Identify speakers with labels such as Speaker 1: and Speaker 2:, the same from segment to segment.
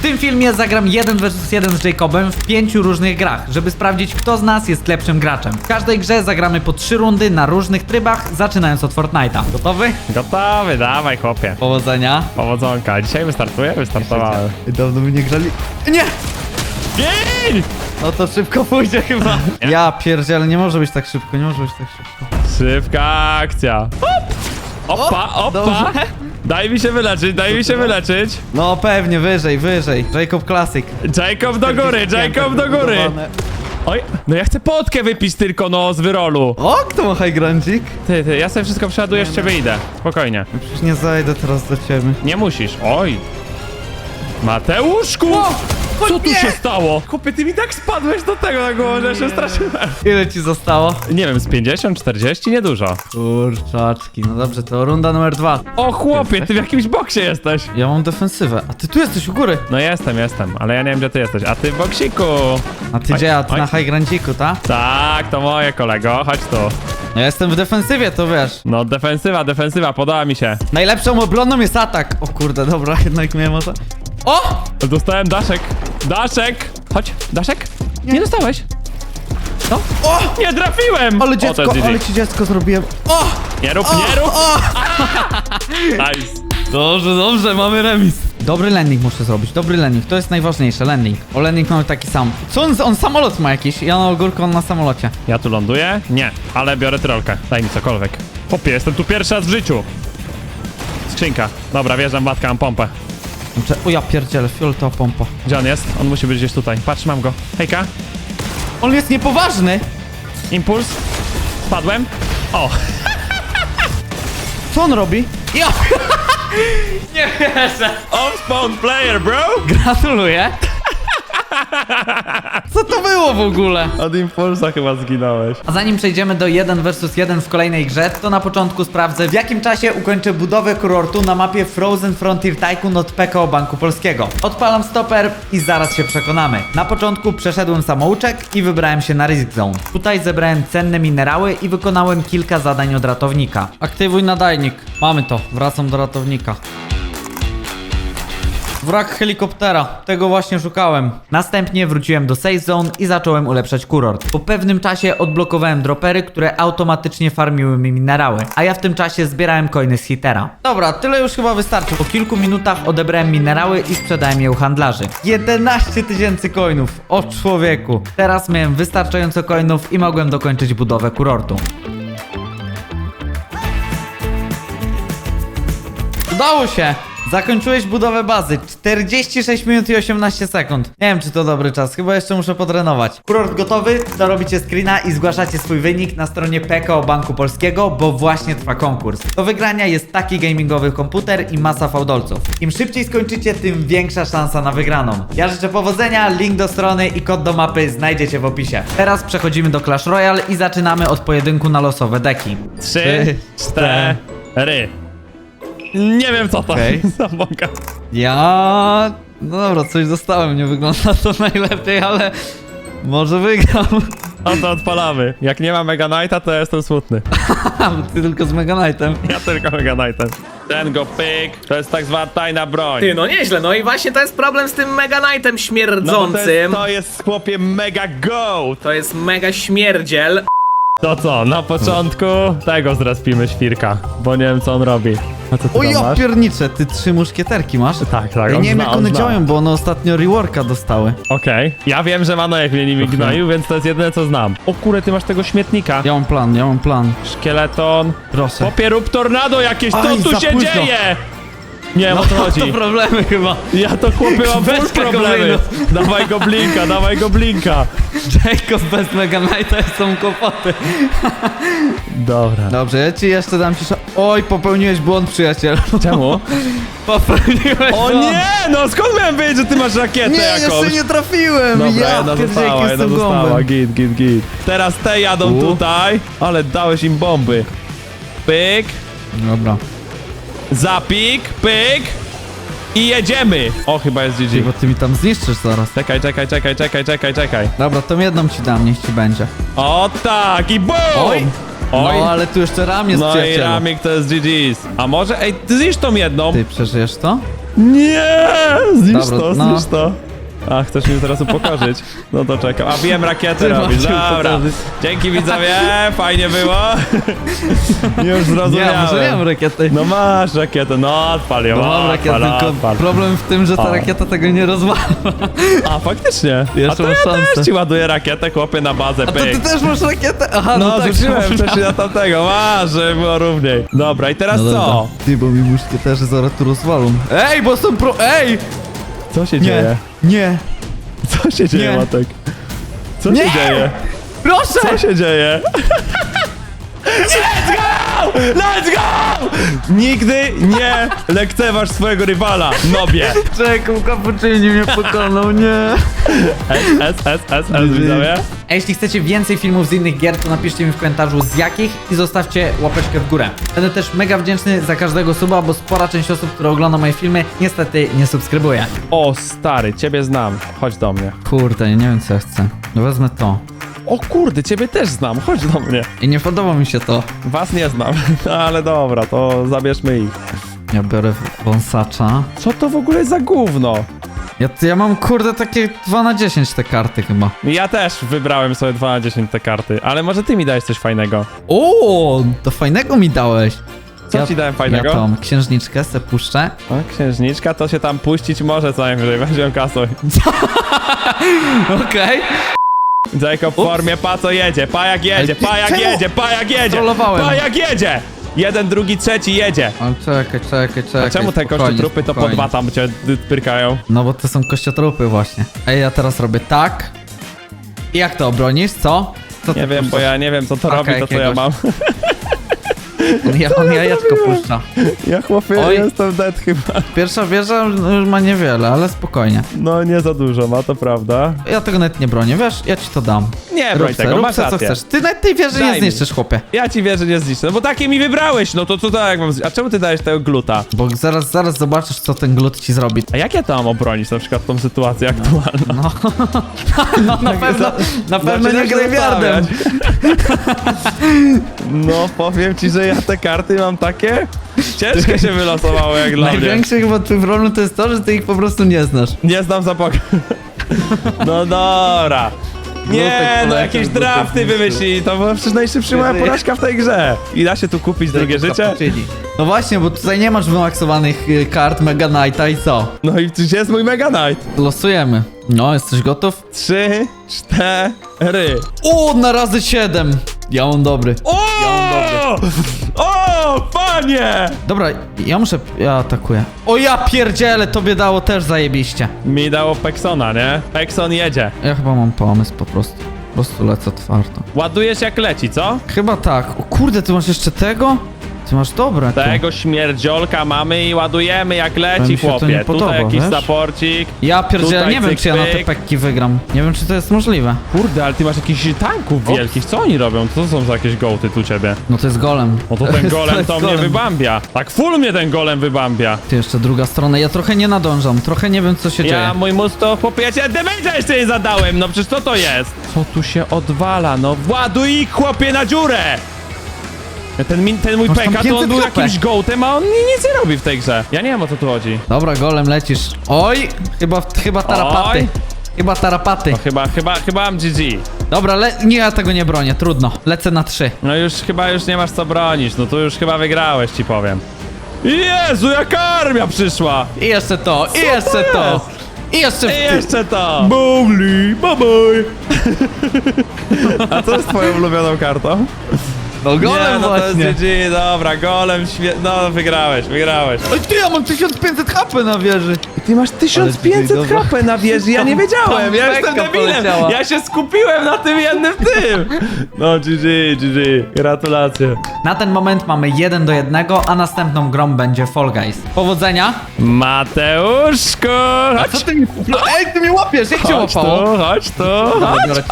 Speaker 1: W tym filmie zagram 1 vs 1 z Jacobem w pięciu różnych grach, żeby sprawdzić kto z nas jest lepszym graczem. W każdej grze zagramy po trzy rundy na różnych trybach, zaczynając od Fortnite'a. Gotowy?
Speaker 2: Gotowy, dawaj chłopie.
Speaker 1: Powodzenia.
Speaker 2: Powodzonka. Dzisiaj wystartuję? Wystartowałem.
Speaker 1: Dawno by nie grali. Nie!
Speaker 2: Gin!
Speaker 1: No to szybko pójdzie chyba. Ja pierdzielę, nie może być tak szybko, nie może być tak szybko.
Speaker 2: Szybka akcja. Hop! Opa, opa!
Speaker 1: dobrze.
Speaker 2: Daj mi się wyleczyć, daj mi się wyleczyć.
Speaker 1: No pewnie, wyżej, wyżej. Jacob Classic.
Speaker 2: Jacob do góry, Jacob do góry. Oj, no ja chcę potkę wypić tylko, no, z wyrolu.
Speaker 1: O, kto ma high grandzik?
Speaker 2: Ty, ty, ja sobie wszystko przeładuję, z ciebie idę. Spokojnie.
Speaker 1: Przecież nie zajdę teraz do ciebie.
Speaker 2: Nie musisz. Oj. Mateuszku! Co tu się stało? Chłopie, ty mi tak spadłeś do tego na głowę, że ja się straszyłem.
Speaker 1: Ile ci zostało?
Speaker 2: Nie wiem, z 50, 40? Niedużo.
Speaker 1: Kurczaczki, no dobrze, to runda numer dwa.
Speaker 2: O chłopie, ty w jakimś boksie jesteś.
Speaker 1: Ja mam defensywę, a ty tu jesteś u góry.
Speaker 2: No jestem, jestem, ale ja nie wiem, gdzie ty jesteś. A ty w boksiku.
Speaker 1: A ty
Speaker 2: Oj,
Speaker 1: gdzie? A ty
Speaker 2: oj.
Speaker 1: na high grandziku, ta?
Speaker 2: Tak, to moje kolego, chodź tu.
Speaker 1: Ja jestem w defensywie, to wiesz.
Speaker 2: No, defensywa, defensywa, podoba mi się.
Speaker 1: Najlepszą obroną jest atak. O kurde, dobra, jednak mnie może... O!
Speaker 2: Dostałem daszek. Daszek! Chodź, daszek? Nie, dostałeś. No.
Speaker 1: O!
Speaker 2: Nie trafiłem!
Speaker 1: Ale
Speaker 2: O, to
Speaker 1: dziecko,
Speaker 2: GG.
Speaker 1: ale ci dziecko zrobiłem. O!
Speaker 2: Nie rób, nie rób! nice.
Speaker 1: Dobrze, dobrze, mamy remis. Dobry landing muszę zrobić, dobry landing, to jest najważniejsze, landing. O landing mamy taki sam. Co on, on samolot ma jakiś? Ja na ogórku, on na samolocie.
Speaker 2: Ja tu ląduję? Nie, ale biorę trolkę. Daj mi cokolwiek. Popie, jestem tu pierwszy raz w życiu. Skrzynka. Dobra, wjeżdżam, matka, mam pompę.
Speaker 1: Dobrze, o ja pierdzielę, fioletowa pompa.
Speaker 2: Gdzie on jest? On musi być gdzieś tutaj. Patrz, mam go. Hejka.
Speaker 1: On jest niepoważny!
Speaker 2: Impuls. Spadłem. O,
Speaker 1: Co on robi? Ja! Nie wierzę!
Speaker 2: off-spawn player, bro!
Speaker 1: Gratuluję! Co to było w ogóle?
Speaker 2: Od impulsa chyba zginąłeś.
Speaker 1: A zanim przejdziemy do 1 vs 1 w kolejnej grze, to na początku sprawdzę w jakim czasie ukończę budowę kurortu na mapie Frozen Frontier Tycoon od PKO Banku Polskiego. Odpalam stoper i zaraz się przekonamy. Na początku przeszedłem samouczek i wybrałem się na Risk Zone. Tutaj zebrałem cenne minerały i wykonałem kilka zadań od ratownika. Aktywuj nadajnik. Mamy to. Wracam do ratownika. Wrak helikoptera, tego właśnie szukałem. Następnie wróciłem do safe zone i zacząłem ulepszać kurort. Po pewnym czasie odblokowałem dropery, które automatycznie farmiły mi minerały, a ja w tym czasie zbierałem coiny z hitera. Dobra, tyle już chyba wystarczy. Po kilku minutach odebrałem minerały i sprzedałem je u handlarzy. 11 tysięcy coinów, o człowieku. Teraz miałem wystarczająco coinów i mogłem dokończyć budowę kurortu. Udało się! Zakończyłeś budowę bazy. 46 minut i 18 sekund. Nie wiem, czy to dobry czas. Chyba jeszcze muszę potrenować. Kurort gotowy? Dorobicie screena i zgłaszacie swój wynik na stronie PKO Banku Polskiego, bo właśnie trwa konkurs. Do wygrania jest taki gamingowy komputer i masa fałdolców. Im szybciej skończycie, tym większa szansa na wygraną. Ja życzę powodzenia, link do strony i kod do mapy znajdziecie w opisie. Teraz przechodzimy do Clash Royale i zaczynamy od pojedynku na losowe deki.
Speaker 2: Trzy, cztery. Nie wiem co to
Speaker 1: Okej.
Speaker 2: Zamoga.
Speaker 1: Ja. No dobra, coś dostałem, nie wygląda to najlepiej, ale może wygram.
Speaker 2: No to odpalamy. Jak nie ma Mega Knighta, to ja jestem smutny.
Speaker 1: Ty tylko z Mega Knightem.
Speaker 2: Ja tylko Mega Knightem. Ten go pyk. To jest tak zwana tajna broń.
Speaker 3: Ty, no nieźle, no i właśnie to jest problem z tym Mega Knightem
Speaker 2: No bo to jest,
Speaker 3: śmierdzącym.
Speaker 2: to jest chłopie Mega Go.
Speaker 3: To jest mega śmierdziel.
Speaker 2: To co, na początku tego zrespimy świrka, bo nie wiem co on robi. A co ty
Speaker 1: O
Speaker 2: tam
Speaker 1: ja
Speaker 2: masz?
Speaker 1: pierniczę, ty trzy muszkieterki masz?
Speaker 2: Tak, tak,
Speaker 1: Ja
Speaker 2: on
Speaker 1: nie wiem
Speaker 2: zna,
Speaker 1: jak
Speaker 2: on
Speaker 1: one
Speaker 2: zna.
Speaker 1: działają, bo one ostatnio reworka dostały.
Speaker 2: Okej, ja wiem, że Manojek mnie nimi gnoił, więc to jest jedyne co znam. O kurde, ty masz tego śmietnika.
Speaker 1: Ja mam plan, ja mam plan.
Speaker 2: Szkieleton.
Speaker 1: Proszę.
Speaker 2: Popie rób tornado jakieś, co
Speaker 1: Aj,
Speaker 2: tu
Speaker 1: za
Speaker 2: się
Speaker 1: późno.
Speaker 2: dzieje? Nie wiem o co chodzi.
Speaker 1: to problemy chyba.
Speaker 2: Ja to chłopie mam full
Speaker 1: tego
Speaker 2: problemy. Dawaj go blinka, dawaj go blinka.
Speaker 1: Jacob bez Mega Knighta są kłopoty.
Speaker 2: Dobra.
Speaker 1: Dobrze, ja ci jeszcze dam ci Oj, popełniłeś błąd, przyjaciel.
Speaker 2: Czemu?
Speaker 1: Popełniłeś
Speaker 2: O
Speaker 1: błąd.
Speaker 2: nie, no skąd miałem wiedzieć, że ty masz rakietę
Speaker 1: Nie,
Speaker 2: jakąś?
Speaker 1: jeszcze nie trafiłem!
Speaker 2: Dobra,
Speaker 1: ja
Speaker 2: jedna
Speaker 1: pierdzielę,
Speaker 2: została, jedna
Speaker 1: jestem
Speaker 2: została, git, git, git. Teraz te jadą
Speaker 1: U.
Speaker 2: tutaj, ale dałeś im bomby. Pyk,
Speaker 1: Dobra.
Speaker 2: Zapik, pyk. I jedziemy! O, chyba jest GG.
Speaker 1: bo ty mi tam zniszczysz zaraz.
Speaker 2: Czekaj, czekaj, czekaj, czekaj, czekaj, czekaj.
Speaker 1: Dobra, tą jedną ci dam, niech ci będzie.
Speaker 2: O tak, i BOOM!
Speaker 1: Oj!
Speaker 2: Oj!
Speaker 1: No, ale tu jeszcze ram jest
Speaker 2: No i
Speaker 1: przyjacielu.
Speaker 2: Ramik to jest GG's. A może, ej, ty zniszcz tą jedną.
Speaker 1: Ty przeżyjesz to?
Speaker 2: Nie! Zniszcz
Speaker 1: Dobra,
Speaker 2: to,
Speaker 1: no.
Speaker 2: zniszcz to. A, chcesz mnie teraz upokorzyć? No to czekam. A wiem, rakietę
Speaker 1: Ty
Speaker 2: robisz. Dobra.
Speaker 1: upokorzyć.
Speaker 2: Dzięki widzowie, fajnie było. Już
Speaker 1: Nie,
Speaker 2: zrozumiałem.
Speaker 1: może nie mam rakiety.
Speaker 2: No masz rakietę, no odpal ją,
Speaker 1: No mam rakietę,
Speaker 2: odpal,
Speaker 1: tylko
Speaker 2: odpal.
Speaker 1: problem w tym, że ta
Speaker 2: O.
Speaker 1: rakieta tego nie rozwala.
Speaker 2: A, faktycznie.
Speaker 1: Jeszcze
Speaker 2: A to
Speaker 1: masz
Speaker 2: ja
Speaker 1: szansę.
Speaker 2: też ci ładuję rakietę, chłopie, na bazę,
Speaker 1: A to
Speaker 2: pyk.
Speaker 1: ty też masz rakietę? Aha, no,
Speaker 2: No,
Speaker 1: tak.
Speaker 2: rzuciłem wcześniej na tamtego, masz, żeby było równiej. Dobra, i teraz
Speaker 1: No dobra.
Speaker 2: co?
Speaker 1: Ty, bo mi muszkieterzy zaraz tu rozwalą. Ej, bo są pro... Ej!
Speaker 2: Co się dzieje?
Speaker 1: nie,
Speaker 2: Co się dzieje,
Speaker 1: Nie.
Speaker 2: Matek? Co
Speaker 1: Nie.
Speaker 2: się dzieje?
Speaker 1: proszę!
Speaker 2: Co się dzieje? Let's go! Let's go! Nigdy nie lekceważ swojego rywala, nobie.
Speaker 1: Czekam, kapuczyni mnie pokonał, nie.
Speaker 2: S, S, S, S, S, widzowie.
Speaker 1: A jeśli chcecie więcej filmów z innych gier, to napiszcie mi w komentarzu z jakich i zostawcie łapeczkę w górę. Będę też mega wdzięczny za każdego suba, bo spora część osób, które ogląda moje filmy, niestety nie subskrybuje.
Speaker 2: O, stary, ciebie znam. Chodź do mnie.
Speaker 1: Kurde, nie wiem co ja chcę. No wezmę to.
Speaker 2: O kurde, ciebie też znam, chodź do mnie.
Speaker 1: I nie podoba mi się to.
Speaker 2: Was nie znam, no, ale dobra, to zabierzmy ich.
Speaker 1: Ja biorę wąsacza.
Speaker 2: Co to w ogóle za gówno?
Speaker 1: Ja, ja mam kurde takie 2 na 10 te karty chyba.
Speaker 2: Ja też wybrałem sobie 2 na 10 te karty, ale może ty mi dałeś coś fajnego.
Speaker 1: O, to fajnego mi dałeś.
Speaker 2: Co ci dałem fajnego?
Speaker 1: Ja tą księżniczkę se puszczę.
Speaker 2: O, księżniczka to się tam puścić może co najwyżej, weźmiemy kasą.
Speaker 1: Okej.
Speaker 2: Jacob w formie, pa co jedzie, pa jak jedzie,
Speaker 1: Ale
Speaker 2: pa jak
Speaker 1: czemu?
Speaker 2: jedzie, pa jak jedzie,
Speaker 1: Strollowałem.
Speaker 2: pa jak jedzie! Jeden, drugi, trzeci jedzie.
Speaker 1: Ale czekaj, czekaj, czekaj.
Speaker 2: A czemu te
Speaker 1: spokojnie,
Speaker 2: kościotrupy to po
Speaker 1: spokojnie.
Speaker 2: dwa tam cię y, pyrkają?
Speaker 1: No bo to są kościotrupy właśnie. Ej, ja teraz robię tak. I jak to obronisz, co? Co ty
Speaker 2: Nie wiem, bo
Speaker 1: puszczasz?
Speaker 2: ja nie wiem co to robi, to co ja
Speaker 1: jakiegoś.
Speaker 2: mam.
Speaker 1: Ja on jajeczko puszcza.
Speaker 2: Ja chłopie
Speaker 1: Oj.
Speaker 2: jestem dead chyba.
Speaker 1: Pierwsza wieża już ma niewiele, ale spokojnie.
Speaker 2: No nie za dużo ma, to prawda.
Speaker 1: Ja tego nawet nie bronię, wiesz? Ja ci to dam.
Speaker 2: Nie broń tego,
Speaker 1: rób
Speaker 2: masz
Speaker 1: se, co
Speaker 2: rację.
Speaker 1: chcesz. Ty nawet tej wieży
Speaker 2: Daj
Speaker 1: nie
Speaker 2: mi.
Speaker 1: zniszczysz, chłopie.
Speaker 2: Ja ci wierzę, nie zniszczę, no bo takie mi wybrałeś, no to co to jak mam z... A czemu ty dałeś tego gluta?
Speaker 1: Bo zaraz, zaraz zobaczysz, co ten glut ci zrobi.
Speaker 2: A jak ja to mam obronić na przykład tą sytuację aktualną?
Speaker 1: No, no na pewno, na pewno nie
Speaker 2: Zaczynasz
Speaker 1: graj wiardem.
Speaker 2: No powiem ci, że ja te karty mam takie ciężkie się wylosowało jak dla mnie.
Speaker 1: Największy chyba twój problem to jest to, że ty ich po prostu nie znasz.
Speaker 2: Nie znam zapachu. No dobra. Nie, no jakieś drafty wymyślili, to była przecież najszybsza moja porażka w tej grze. I da się tu kupić drugie życie?
Speaker 1: No właśnie, bo tutaj nie masz wymaksowanych y, kart Mega Knighta i co?
Speaker 2: No i gdzie jest mój Mega Knight?
Speaker 1: Losujemy. No, jesteś gotów?
Speaker 2: Trzy, cztery.
Speaker 1: O, na razy 7. Ja mam dobry.
Speaker 2: O! O, panie!
Speaker 1: Dobra, ja muszę... Ja atakuję. O ja pierdzielę, tobie dało też zajebiście.
Speaker 2: Mi dało Pexona, nie? Pexon jedzie.
Speaker 1: Ja chyba mam pomysł po prostu. Po prostu lecę twardo.
Speaker 2: Ładujesz jak leci, co?
Speaker 1: Chyba tak. O kurde, ty masz jeszcze tego? Ty masz dobre tu.
Speaker 2: Tego śmierdziolka mamy i ładujemy jak leci,
Speaker 1: mi się to
Speaker 2: chłopie.
Speaker 1: nie podoba,
Speaker 2: Tutaj jakiś
Speaker 1: wiesz?
Speaker 2: saporcik.
Speaker 1: Ja pierdzielę,
Speaker 2: Tutaj
Speaker 1: nie wiem
Speaker 2: cyk,
Speaker 1: czy ja na te
Speaker 2: pyk.
Speaker 1: pekki wygram. Nie wiem czy to jest możliwe.
Speaker 2: Kurde, ale ty masz jakichś tanków wielkich. Co oni robią? Co to są za jakieś gołty tu ciebie?
Speaker 1: No to jest golem.
Speaker 2: No to ten golem
Speaker 1: jest
Speaker 2: to mnie
Speaker 1: golem.
Speaker 2: wybambia. Tak full mnie ten golem wybambia.
Speaker 1: Ty jeszcze druga strona, ja trochę nie nadążam, trochę nie wiem co się
Speaker 2: Ja,
Speaker 1: dzieje.
Speaker 2: mój mózg to chłopie, ja cię damage'a jeszcze nie zadałem. No przecież co to jest? Co tu się odwala? No właduj ich, chłopie na dziurę! Ten, min- ten mój
Speaker 1: Masz tam
Speaker 2: peka to on
Speaker 1: 500
Speaker 2: był
Speaker 1: HP.
Speaker 2: jakimś gołtem, a on ni- nic nie robi w tej grze. Ja nie wiem o co tu chodzi.
Speaker 1: Dobra, golem lecisz. Oj, chyba, chyba tarapaty.
Speaker 2: Oj.
Speaker 1: Chyba tarapaty.
Speaker 2: No chyba, chyba, chyba mam GG.
Speaker 1: Dobra, le nie, ja tego nie bronię, trudno. Lecę na trzy.
Speaker 2: No już chyba już nie masz co bronić, no to już chyba wygrałeś, ci powiem. Jezu, jaka armia przyszła!
Speaker 1: I jeszcze to, i jeszcze to.
Speaker 2: jest?
Speaker 1: I jeszcze w
Speaker 2: I
Speaker 1: ty.
Speaker 2: jeszcze to! Bowli, bye bye! A co jest twoją ulubioną kartą?
Speaker 1: No golem
Speaker 2: nie, no to jest
Speaker 1: właśnie.
Speaker 2: GG, dobra, golem, świe... no wygrałeś, wygrałeś.
Speaker 1: Oj, ty, ja mam 1500 HP na wieży.
Speaker 2: Ty masz 1500
Speaker 1: dobra.
Speaker 2: HP na wieży, ja nie wiedziałem, ja jestem debilem, ja się skupiłem na tym jednym tym. No GG, GG, gratulacje.
Speaker 1: Na ten moment mamy 1 do 1, a następną grą będzie Fall Guys. Powodzenia.
Speaker 2: Mateuszku, chodź,
Speaker 1: ty mi... Ej, ty mnie łapiesz, jak cię
Speaker 2: chodź
Speaker 1: łapało?
Speaker 2: tu, chodź tu, chodź.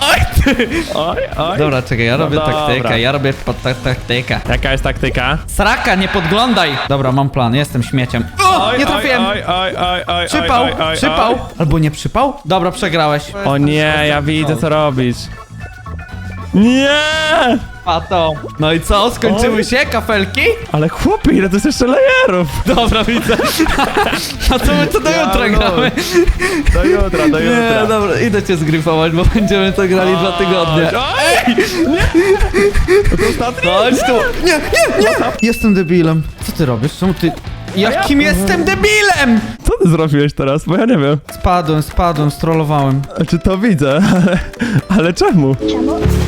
Speaker 2: Oj, ty. Oj, oj.
Speaker 1: Dobra, czekaj, ja
Speaker 2: No
Speaker 1: robię
Speaker 2: dobra.
Speaker 1: taktykę, ja robię tak taktykę.
Speaker 2: Jaka jest taktyka?
Speaker 1: Sraka, nie podglądaj! Dobra, mam plan, jestem śmieciem. O! O, nie trafiłem.
Speaker 2: Oj, oj, oj, oj,
Speaker 1: Przypał,
Speaker 2: oj, oj, oj,
Speaker 1: przypał.
Speaker 2: oj.
Speaker 1: Albo nie przypał? Dobra, przegrałeś.
Speaker 2: O nie, ja widzę co robisz. Nie!
Speaker 1: Pato. No i co, skończyły się kafelki?
Speaker 2: Ale chłopie, ile to jest jeszcze lajerów?
Speaker 1: Dobra, widzę. A co my to do jutra
Speaker 2: no.
Speaker 1: gramy?
Speaker 2: Do jutra, do
Speaker 1: Nie,
Speaker 2: jutra.
Speaker 1: dobra, idę cię zgryfować, bo będziemy to grali dwa tygodnie.
Speaker 2: Ej! Nie! To ostatni?
Speaker 1: Chodź tu. Nie, nie, nie! Jestem debilem. Co ty robisz? Czemu ty... Jakim jestem debilem?
Speaker 2: Co ty zrobiłeś teraz? Bo ja nie wiem.
Speaker 1: Spadłem, spadłem, strollowałem.
Speaker 2: Czy to widzę, ale, ale czemu?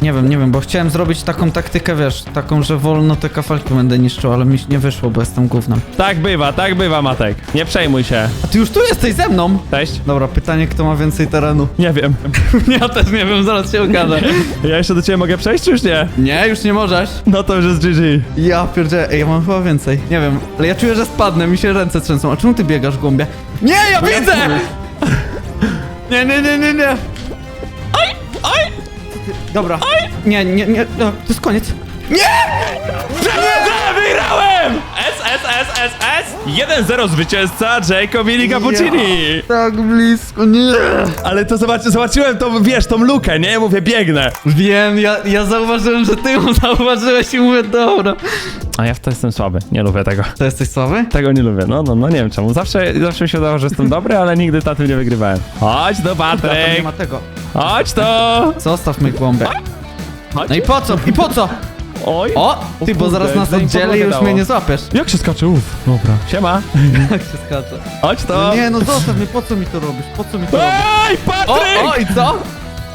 Speaker 1: Nie wiem, nie wiem, bo chciałem zrobić taką taktykę, wiesz, taką, że wolno te kafelki będę niszczył, ale mi nie wyszło, bo jestem gównem.
Speaker 2: Tak bywa, tak bywa, Matek. Nie przejmuj się.
Speaker 1: A ty już tu jesteś ze mną?
Speaker 2: Cześć?
Speaker 1: Dobra, pytanie, kto ma więcej terenu?
Speaker 2: Nie wiem.
Speaker 1: ja też nie wiem, zaraz się okaże.
Speaker 2: Ja jeszcze do ciebie mogę przejść, czy już nie?
Speaker 1: Nie, już nie możesz.
Speaker 2: No to już jest GG.
Speaker 1: Ja pierdzielę, ej, ja mam chyba więcej. Nie wiem, ale ja czuję, że spadnę, mi się ręce trzęsą. A czemu ty biegasz, głąbie? Nie, ja widzę! Nie, nie, nie, nie, nie.
Speaker 2: Oj! Oj!
Speaker 1: Dobra. Nie, nie, nie, no, to jest koniec.
Speaker 2: Nie, wygrałem! S, S, S, S, S! 1-0 zwycięzca Jacob i Cappuccini.
Speaker 1: Tak blisko, nie.
Speaker 2: Ale to zobaczy, zobaczyłem tą, wiesz, tą lukę, nie? Mówię, biegnę.
Speaker 1: Wiem, ja, ja zauważyłem, że ty ją zauważyłeś i mówię, dobra.
Speaker 2: A ja w to jestem słaby, nie lubię tego.
Speaker 1: To jesteś słaby?
Speaker 2: Tego nie lubię, no, no, no nie wiem czemu. Zawsze, zawsze mi się udało, że jestem dobry, ale nigdy na tym nie wygrywałem. Chodź do
Speaker 1: Tam nie
Speaker 2: Patryk!
Speaker 1: ma tego.
Speaker 2: Chodź to!
Speaker 1: Zostaw mnie głąbę.
Speaker 2: Chodź.
Speaker 1: No i po co? I po co?
Speaker 2: Oj!
Speaker 1: O, ty, bo
Speaker 2: kurde,
Speaker 1: zaraz nas
Speaker 2: zanim
Speaker 1: oddzieli i
Speaker 2: podłogę
Speaker 1: już
Speaker 2: dało.
Speaker 1: mnie nie złapiesz.
Speaker 2: Jak się skacze? Uff, dobra. Siema.
Speaker 1: Jak się skacze.
Speaker 2: Chodź to!
Speaker 1: Nie, no zostaw mnie, po co mi to robisz? Po co mi to robisz?
Speaker 2: Ej,
Speaker 1: O,
Speaker 2: Patryk!
Speaker 1: o, i co?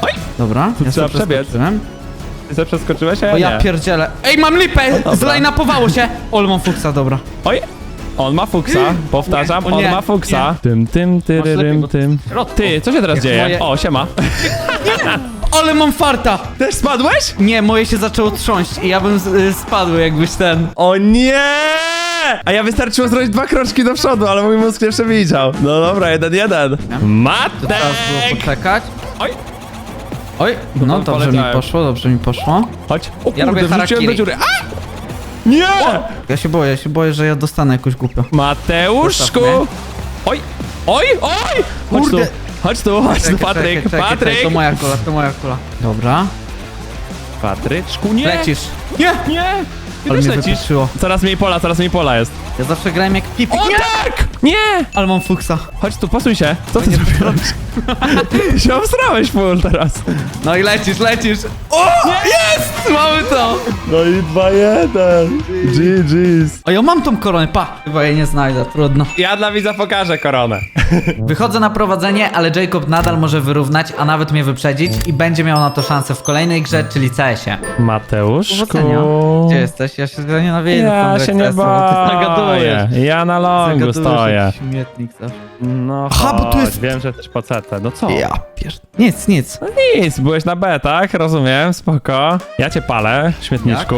Speaker 2: Oj.
Speaker 1: Dobra, ja
Speaker 2: trzeba
Speaker 1: sobie
Speaker 2: przebiec.
Speaker 1: przeskoczyłem.
Speaker 2: Ty przeskoczyłeś, a ja
Speaker 1: O ja
Speaker 2: nie.
Speaker 1: pierdzielę. Ej, mam lipę! Zlajnapowało się! Ol, mam fuksa, dobra.
Speaker 2: Oj! On ma fuksa, powtarzam,
Speaker 1: Nie, o
Speaker 2: on
Speaker 1: nie,
Speaker 2: ma fuksa.
Speaker 1: nie.
Speaker 2: Tym, tym,
Speaker 1: lepiej, bo-
Speaker 2: tym. Ty, co się teraz
Speaker 1: Jak
Speaker 2: dzieje?
Speaker 1: moje-
Speaker 2: O, siema.
Speaker 1: Ale mam farta!
Speaker 2: Też spadłeś?
Speaker 1: Nie, moje się zaczęło trząść i ja bym z- y, spadł jakbyś ten...
Speaker 2: O nie! A ja wystarczyło zrobić dwa kroczki do przodu, ale mój mózg nie przewidział. No dobra, jeden, jeden.
Speaker 1: Teraz było
Speaker 2: Matek!
Speaker 1: poczekać.
Speaker 2: Oj,
Speaker 1: Oj, no
Speaker 2: tam
Speaker 1: dobrze mi
Speaker 2: poleciałem.
Speaker 1: poszło, dobrze mi poszło.
Speaker 2: chodź. O
Speaker 1: Ja robię
Speaker 2: kurde, wrzuciłem do dziury. A! Nie!
Speaker 1: Ja się boję, ja się boję, że ja dostanę jakoś głupio.
Speaker 2: Mateuszku!
Speaker 1: Zostaw mnie.
Speaker 2: Oj! Oj! Oj! Chodź tu! Chodź tu, chodź tu, Patryk!
Speaker 1: czekaj, czekaj,
Speaker 2: Patryk!
Speaker 1: To moja kula, to moja kula. Dobra.
Speaker 2: Patryczku, nie!
Speaker 1: Lecisz. Nie!
Speaker 2: Nie! Ty
Speaker 1: Ale
Speaker 2: też
Speaker 1: mnie
Speaker 2: lecisz. Coraz mniej pola, coraz mniej pola jest.
Speaker 1: Ja zawsze grałem jak pipi.
Speaker 2: O
Speaker 1: Nie!
Speaker 2: tak! Nie!
Speaker 1: Ale mam fuksa.
Speaker 2: Chodź tu, posuń się. Co ty zrobiłeś? Się obsrałeś full teraz.
Speaker 1: No i lecisz, lecisz. O! Jest! Mamy to!
Speaker 2: No i 2-1. GG's.
Speaker 1: O, ja mam tą koronę, pa! Chyba jej nie znajdę, trudno.
Speaker 2: Ja dla widza pokażę koronę.
Speaker 1: Wychodzę na prowadzenie, ale Jacob nadal może wyrównać, a nawet mnie wyprzedzić i będzie miał na to szansę w kolejnej grze, czyli CS-ie.
Speaker 2: Mateuszku.
Speaker 1: Powodzenia. Gdzie jesteś? Ja się nienawidzę.
Speaker 2: Ja
Speaker 1: tą
Speaker 2: się nie boję. Ja na longu stoję.
Speaker 1: Śmietnik zawsze.
Speaker 2: No
Speaker 1: Aha, bo tu
Speaker 2: chodź,
Speaker 1: jest-
Speaker 2: Wiem, że jesteś po CT. No co?
Speaker 1: Ja pier... Nic, nic.
Speaker 2: No nic, byłeś na B, tak? Rozumiem, spoko. Ja cię palę, śmietniczku.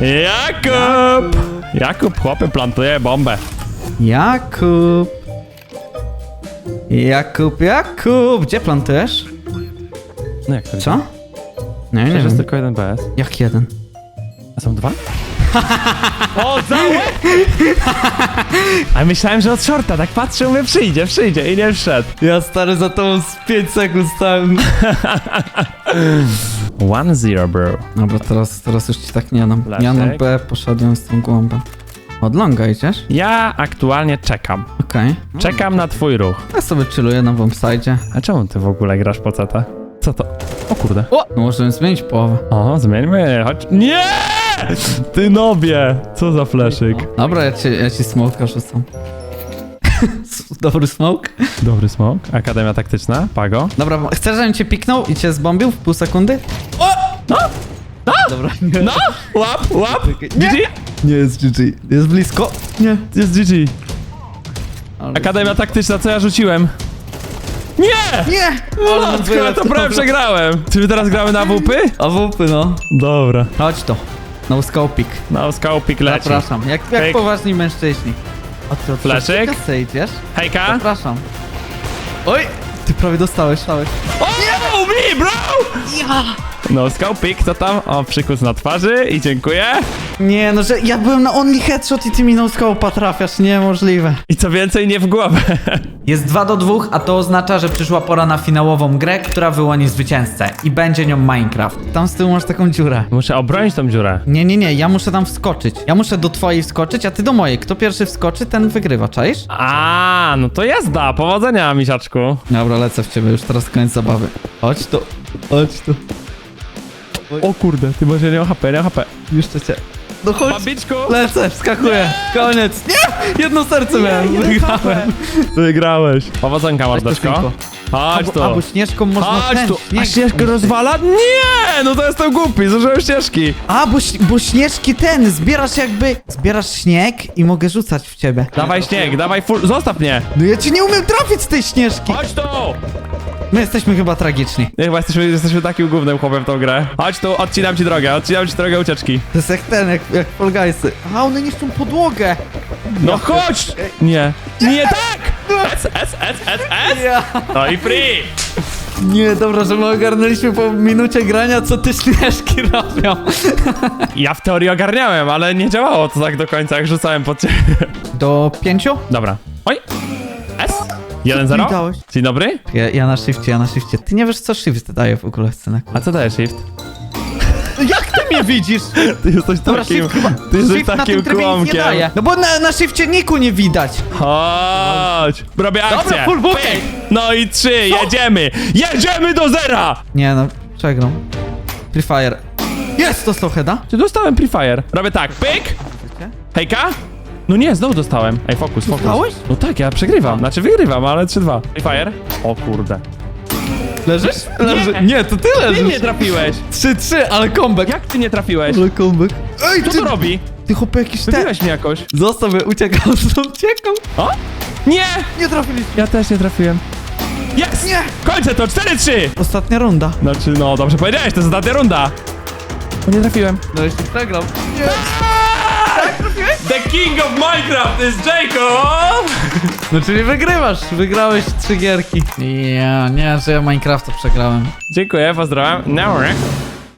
Speaker 2: Jakub! Jakub, chłopy, plantuje bombę.
Speaker 1: Jakub. Jakub, Jakub. Gdzie plantujesz?
Speaker 2: No jak to
Speaker 1: Co? Nie, nie
Speaker 2: Przecież jest
Speaker 1: wiem.
Speaker 2: tylko jeden BS.
Speaker 1: Jak jeden?
Speaker 2: A są dwa? o, załek! A myślałem, że od shorta, tak patrzę, mówię, przyjdzie, przyjdzie i nie wszedł.
Speaker 1: Ja stary za tobą z 5 sekund stałem.
Speaker 2: 1-0, bro.
Speaker 1: Dobra, teraz, teraz już ci tak nie dam.
Speaker 2: Leszek.
Speaker 1: Ja na B poszedłem z tą głąbem. Od longa idziesz?
Speaker 2: Ja aktualnie czekam.
Speaker 1: Okej.
Speaker 2: Czekam na twój ruch.
Speaker 1: Ja sobie chilluję na bombside.
Speaker 2: A czemu ty w ogóle grasz po CT? Co to? O kurde.
Speaker 1: O! No możemy zmienić połowę.
Speaker 2: O, zmieńmy, chodź. Nie! Ty nobie! Co za fleszyk?
Speaker 1: Dobra, ja ci, ja ci smoka rzucam. Dobry smoke.
Speaker 2: Dobry smok. Akademia taktyczna, Pago.
Speaker 1: Dobra, bo- chcesz, żebym cię piknął i cię zbombił w pół sekundy? O! No! Dobra, nie.
Speaker 2: No! Łap, łap!
Speaker 1: Nie.
Speaker 2: GG!
Speaker 1: Nie jest GG. Jest blisko. Nie.
Speaker 2: Jest GG.
Speaker 1: Ale...
Speaker 2: Akademia taktyczna, co ja rzuciłem? Nie!
Speaker 1: Nie!
Speaker 2: Matko, ja to prawie przegrałem. Czy my teraz gramy na WP?
Speaker 1: A wupy, no.
Speaker 2: Dobra.
Speaker 1: Chodź to. No scopik.
Speaker 2: No, skałpik leci.
Speaker 1: Zapraszam. Jak, jak
Speaker 2: Pyk.
Speaker 1: poważni mężczyźni. A ty od
Speaker 2: Fleszyk?
Speaker 1: kasy idziesz?
Speaker 2: Hejka.
Speaker 1: Zapraszam. Oj! Ty prawie dostałeś, dostałeś.
Speaker 2: O, me, bro! No scope, co tam? O, przykus na twarzy i dziękuję.
Speaker 1: Nie, no że ja byłem na only headshot i ty mi no trafiasz, niemożliwe.
Speaker 2: I co więcej, nie w głowę.
Speaker 1: Jest 2 do 2, a to oznacza, że przyszła pora na finałową grę, która wyłoni zwycięzcę. I będzie nią Minecraft. Tam z tyłu masz taką dziurę.
Speaker 2: Muszę obronić tą dziurę.
Speaker 1: Nie, nie, nie, ja muszę tam wskoczyć. Ja muszę do twojej wskoczyć, a ty do mojej. Kto pierwszy wskoczy, ten wygrywa, czaisz?
Speaker 2: A, no to jazda, powodzenia, misiaczku.
Speaker 1: Dobra, lecę w ciebie, już teraz koniec zabawy. Chodź tu, chodź tu.
Speaker 2: O kurde, ty może nie mam HP, nie mam HP.
Speaker 1: Jeszcze cię. No chodź.
Speaker 2: Babiczku!
Speaker 1: Lecę, wskakuję. Koniec. Nie! Jedno serce miałem. Wygrałem.
Speaker 2: Wygrałeś. Powodzonka, mordeczko. Chodź
Speaker 1: Albo,
Speaker 2: tu.
Speaker 1: albo śnieżką można
Speaker 2: Chodź
Speaker 1: ten
Speaker 2: tu. A ścieżkę
Speaker 1: zniszczyć.
Speaker 2: rozwala? Nie! No to jestem głupi, zużyłem ścieżki.
Speaker 1: A, bo, ś- bo śnieżki ten, zbierasz jakby... Zbierasz śnieg i mogę rzucać w ciebie.
Speaker 2: Dawaj śnieg, dawaj full... Zostaw mnie!
Speaker 1: No ja ci nie umiem trafić z tej śnieżki.
Speaker 2: Chodź tu!
Speaker 1: My jesteśmy chyba tragiczni.
Speaker 2: Nie, chyba jesteśmy, jesteśmy takim głównym chłopem w tą grę. Chodź tu, odcinam ci drogę, odcinam ci drogę ucieczki.
Speaker 1: To jest jak ten, jak, jak Fall Guysy. A, one niszczą podłogę.
Speaker 2: No chodź! Nie. Nie tak! S, S, S, S, S!
Speaker 1: Ja.
Speaker 2: No i free!
Speaker 1: Nie, dobra, że my ogarnęliśmy po minucie grania, co te śnieżki robią.
Speaker 2: Ja w teorii ogarniałem, ale nie działało to tak do końca, jak rzucałem pod ciebie.
Speaker 1: Do pięciu?
Speaker 2: Dobra. Oj! S!
Speaker 1: mi
Speaker 2: 1-0?
Speaker 1: dałeś?
Speaker 2: Dzień dobry?
Speaker 1: Ja, ja na shifcie, ja na shifcie. Ty nie wiesz, co shift daje w ogóle w scenach.
Speaker 2: A co daje shift?
Speaker 1: Jak ty mnie widzisz?
Speaker 2: Ty jesteś
Speaker 1: Dobra,
Speaker 2: takim,
Speaker 1: shift chyba.
Speaker 2: ty jesteś
Speaker 1: shift na
Speaker 2: takim
Speaker 1: tym trybie nic nie
Speaker 2: kłamkiem.
Speaker 1: daje. No bo na, na shifcie niku nie widać.
Speaker 2: Chodź! Robię akcję!
Speaker 1: full booking.
Speaker 2: Pyk. No i trzy, jedziemy! Jedziemy do zera!
Speaker 1: Nie no, przegram. Free Fire. Jest, dostał heada.
Speaker 2: Czy dostałem prefire? Robię tak, pyk! Hejka? No nie, znowu dostałem. Ej, fokus, fokus.
Speaker 1: Dostałeś?
Speaker 2: No tak, ja przegrywam. Znaczy wygrywam, ale 3-2. Prefire? O kurde.
Speaker 1: Leżysz? Leży. Nie, to ty
Speaker 2: Ty
Speaker 1: leżysz.
Speaker 2: nie trafiłeś!
Speaker 1: 3-3, ale comeback.
Speaker 2: Jak ty nie trafiłeś?
Speaker 1: Ale comeback. Ej,
Speaker 2: Co
Speaker 1: ty,
Speaker 2: to robi?
Speaker 1: ty chłopie jakiś ten.
Speaker 2: Wybiłeś mnie jakoś.
Speaker 1: Zostaw mnie, uciekał, uciekał.
Speaker 2: O? Nie!
Speaker 1: Nie trafiliśmy.
Speaker 2: Ja też nie trafiłem. Jest!
Speaker 1: Nie.
Speaker 2: Kończę to, 4-3!
Speaker 1: Ostatnia runda.
Speaker 2: Znaczy, no dobrze powiedziałeś, to jest ostatnia runda. O, nie trafiłem.
Speaker 1: No jeszcze przegram.
Speaker 2: The King of Minecraft is Jacob!
Speaker 1: No czyli wygrywasz, wygrałeś trzy gierki. Ja, nie, że ja Minecrafta przegrałem.
Speaker 2: Dziękuję, pozdrawiam. No.